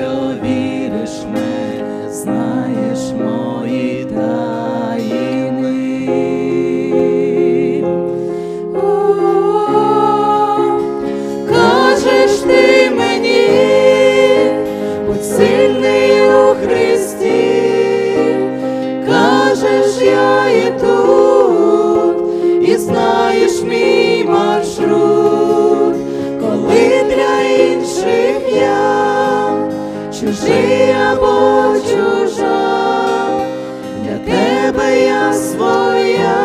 що віриш мене, знаєш мої таїни. Кажеш ти мені, будь сильний у Христі, кажеш, я є тут, і знаєш мій маршрут, коли для інших я чужий або чужа, для тебе я своя,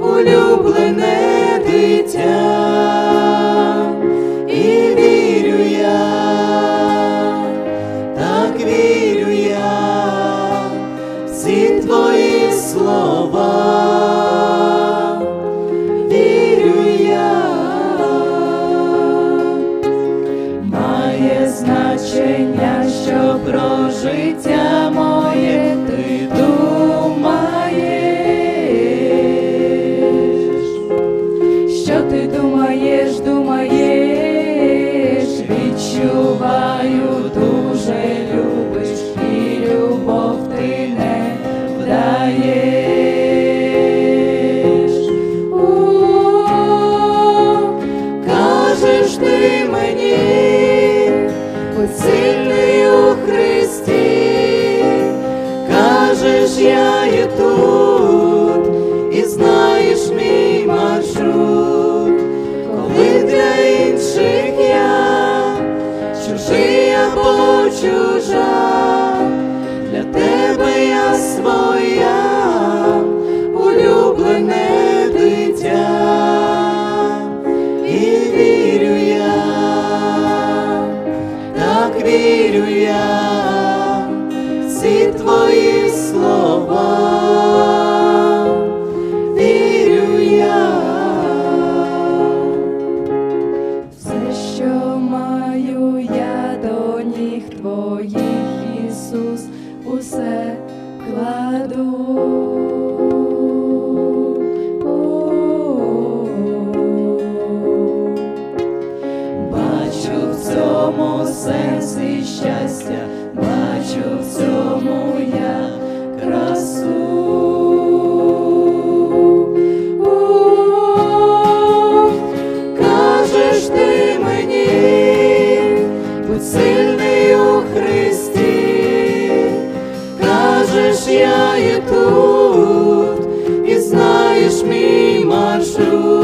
улюблене дитя, і вірю я, так вірю я, всі твої слова, життя вірю я, всі твої слова, вірю я. Все, що маю я до ніг твоїх, Ісус, усе кладу. я є тут, і знаєш мій маршрут.